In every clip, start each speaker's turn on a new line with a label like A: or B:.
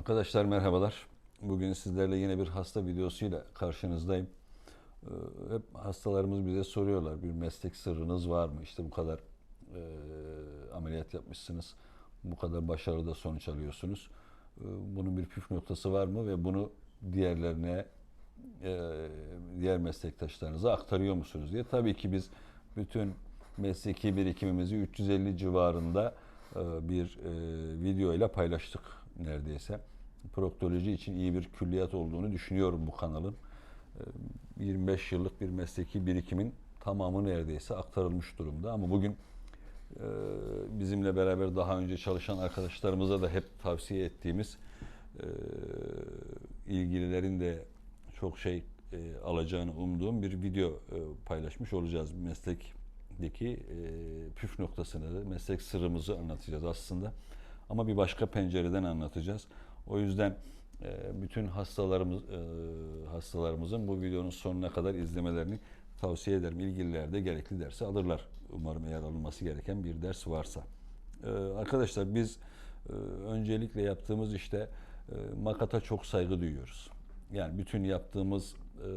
A: Arkadaşlar merhabalar. Bugün sizlerle yine bir hasta videosuyla karşınızdayım. Ee, Hep hastalarımız bize soruyorlar bir meslek sırrınız var mı? İşte bu kadar e, ameliyat yapmışsınız, bu kadar başarılı da sonuç alıyorsunuz. Ee, Bunun bir püf noktası var mı ve bunu diğerlerine, e, diğer meslektaşlarınıza aktarıyor musunuz diye. Tabii ki biz bütün mesleki birikimimizi 350 civarında e, bir e, video ile paylaştık neredeyse. Proktoloji için iyi bir külliyat olduğunu düşünüyorum bu kanalın. E, 25 yıllık bir mesleki birikimin tamamı neredeyse aktarılmış durumda. Ama bugün e, bizimle beraber daha önce çalışan arkadaşlarımıza da hep tavsiye ettiğimiz e, ilgililerin de çok şey e, alacağını umduğum bir video paylaşmış olacağız. Meslekteki püf noktasını, meslek sırrımızı anlatacağız aslında. Ama bir başka pencereden anlatacağız. O yüzden e, bütün hastalarımız e, hastalarımızın bu videonun sonuna kadar izlemelerini tavsiye ederim. İlgililer de gerekli dersi alırlar. Umarım eğer alınması gereken bir ders varsa. E, arkadaşlar biz öncelikle yaptığımız işte makata çok saygı duyuyoruz. Yani bütün yaptığımız e,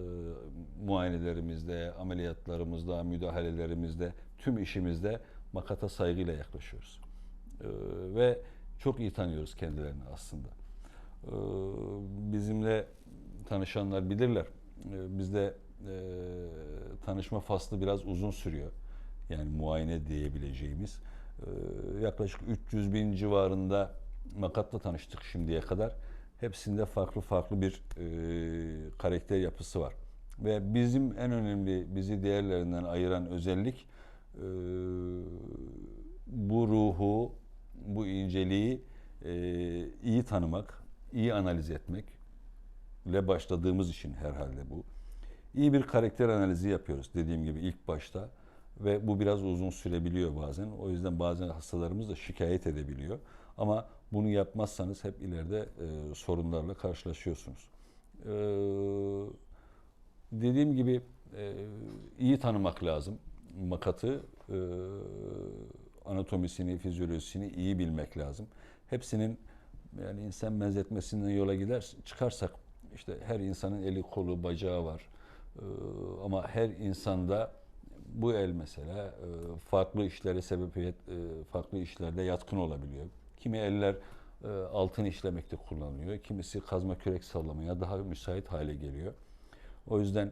A: muayenelerimizde, ameliyatlarımızda, müdahalelerimizde, tüm işimizde makata saygıyla yaklaşıyoruz. E, ve çok iyi tanıyoruz kendilerini aslında. E, bizimle tanışanlar bilirler. E, bizde e, tanışma faslı biraz uzun sürüyor. Yani muayene diyebileceğimiz. E, yaklaşık 300 bin civarında makatla tanıştık şimdiye kadar. Hepsinde farklı farklı bir e, karakter yapısı var. Ve bizim en önemli bizi diğerlerinden ayıran özellik e, bu ruhu, bu inceliği iyi tanımak, iyi analiz etmek ile başladığımız için herhalde bu. İyi bir karakter analizi yapıyoruz dediğim gibi ilk başta ve bu biraz uzun sürebiliyor bazen. O yüzden bazen hastalarımız da şikayet edebiliyor. Ama bunu yapmazsanız hep ileride e, sorunlarla karşılaşıyorsunuz. E, dediğim gibi e, iyi tanımak lazım makatı, e, anatomisini, fizyolojisini iyi bilmek lazım. Hepsinin yani insan benzetmesinden yola gider çıkarsak işte her insanın eli kolu bacağı var. E, ama her insanda bu el mesela e, farklı işlere sebebiyet, e, farklı işlerde yatkın olabiliyor. Kimi eller e, altın işlemekte kullanılıyor, kimisi kazma kürek sallamaya daha müsait hale geliyor. O yüzden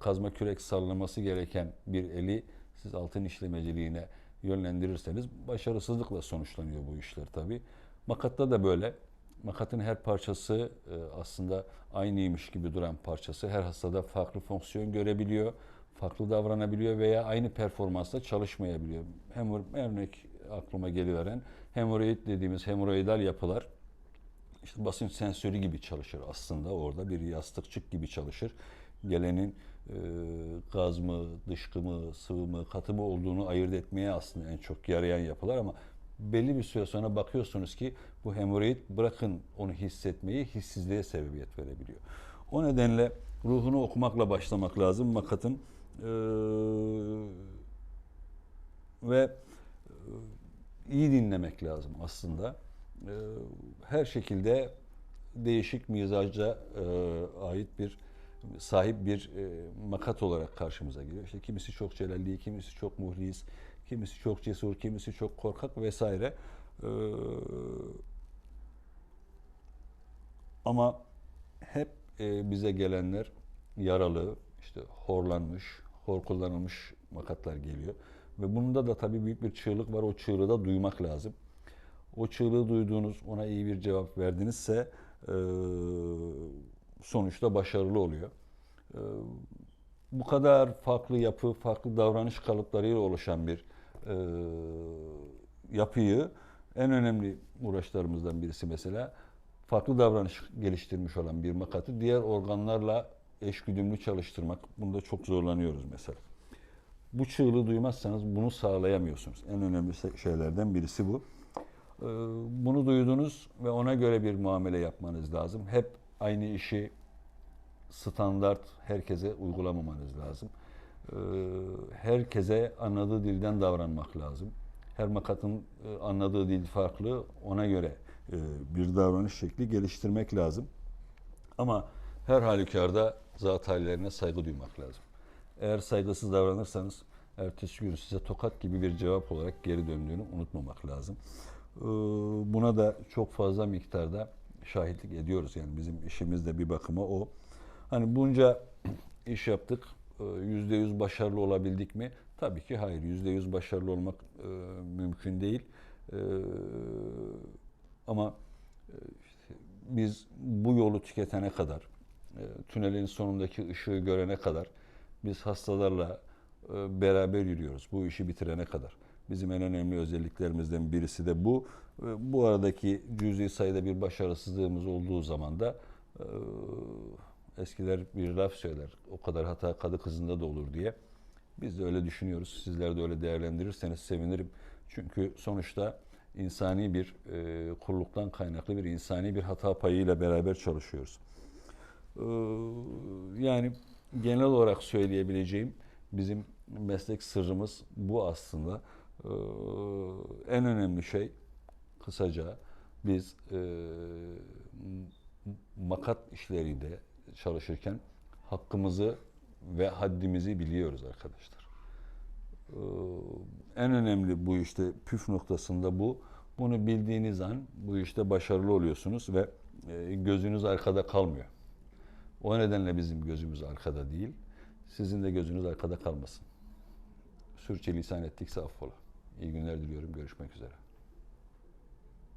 A: kazma kürek sallaması gereken bir eli siz altın işlemeciliğine yönlendirirseniz başarısızlıkla sonuçlanıyor bu işler tabi. Makatta da böyle. Makatın her parçası e, aslında aynıymış gibi duran parçası her hastada farklı fonksiyon görebiliyor, farklı davranabiliyor veya aynı performansla çalışmayabiliyor. Hem örnek aklıma geliveren hemoroid dediğimiz hemoroidal yapılar işte basınç sensörü gibi çalışır aslında orada bir yastıkçık gibi çalışır. Gelenin e, gaz mı, dışkı mı, sıvı mı, katı mı olduğunu ayırt etmeye aslında en çok yarayan yapılar ama belli bir süre sonra bakıyorsunuz ki bu hemoroid bırakın onu hissetmeyi hissizliğe sebebiyet verebiliyor. O nedenle ruhunu okumakla başlamak lazım makatın ee, ve iyi dinlemek lazım aslında. Ee, her şekilde değişik mizaca e, ait bir sahip bir e, makat olarak karşımıza geliyor. İşte kimisi çok celalli, kimisi çok muhlis, kimisi çok cesur, kimisi çok korkak vesaire. Ee, ama hep e, bize gelenler yaralı, işte horlanmış, hor kullanılmış makatlar geliyor. Ve bunda da tabii büyük bir çığlık var. O çığlığı da duymak lazım. O çığlığı duyduğunuz, ona iyi bir cevap verdinizse e, sonuçta başarılı oluyor. E, bu kadar farklı yapı, farklı davranış kalıplarıyla oluşan bir e, yapıyı en önemli uğraşlarımızdan birisi mesela farklı davranış geliştirmiş olan bir makatı diğer organlarla eşgüdümlü çalıştırmak. Bunda çok zorlanıyoruz mesela. Bu çığlığı duymazsanız bunu sağlayamıyorsunuz. En önemli şeylerden birisi bu. Ee, bunu duydunuz ve ona göre bir muamele yapmanız lazım. Hep aynı işi standart herkese uygulamamanız lazım. Ee, herkese anladığı dilden davranmak lazım. Her makatın e, anladığı dil farklı. Ona göre e, bir davranış şekli geliştirmek lazım. Ama her halükarda zat hallerine saygı duymak lazım. Eğer saygısız davranırsanız ertesi gün size tokat gibi bir cevap olarak geri döndüğünü unutmamak lazım. Ee, Buna da çok fazla miktarda şahitlik ediyoruz. Yani bizim işimiz de bir bakıma o. Hani bunca iş yaptık. Ee, Yüzde yüz başarılı olabildik mi? Tabii ki hayır. Yüzde yüz başarılı olmak e, mümkün değil. Ee, Ama e, biz bu yolu tüketene kadar, e, tünelin sonundaki ışığı görene kadar, biz hastalarla e, beraber yürüyoruz. Bu işi bitirene kadar. Bizim en önemli özelliklerimizden birisi de bu. E, Bu aradaki cüzi sayıda bir başarısızlığımız olduğu zaman da e, eskiler bir laf söyler. O kadar hata kadı kızında da olur diye. Biz de öyle düşünüyoruz. Sizler de öyle değerlendirirseniz sevinirim. Çünkü sonuçta insani bir e, kulluktan kaynaklı bir insani bir hata payıyla beraber çalışıyoruz. Ee, yani genel olarak söyleyebileceğim bizim meslek sırrımız bu aslında. Ee, en önemli şey kısaca biz e, makat işlerinde çalışırken hakkımızı ve haddimizi biliyoruz arkadaşlar. Ee, en önemli bu işte püf noktasında bu. Bunu bildiğiniz an bu işte başarılı oluyorsunuz ve e, gözünüz arkada kalmıyor. O nedenle bizim gözümüz arkada değil. Sizin de gözünüz arkada kalmasın. Sürçülisan ettikse affola. İyi günler diliyorum. Görüşmek üzere.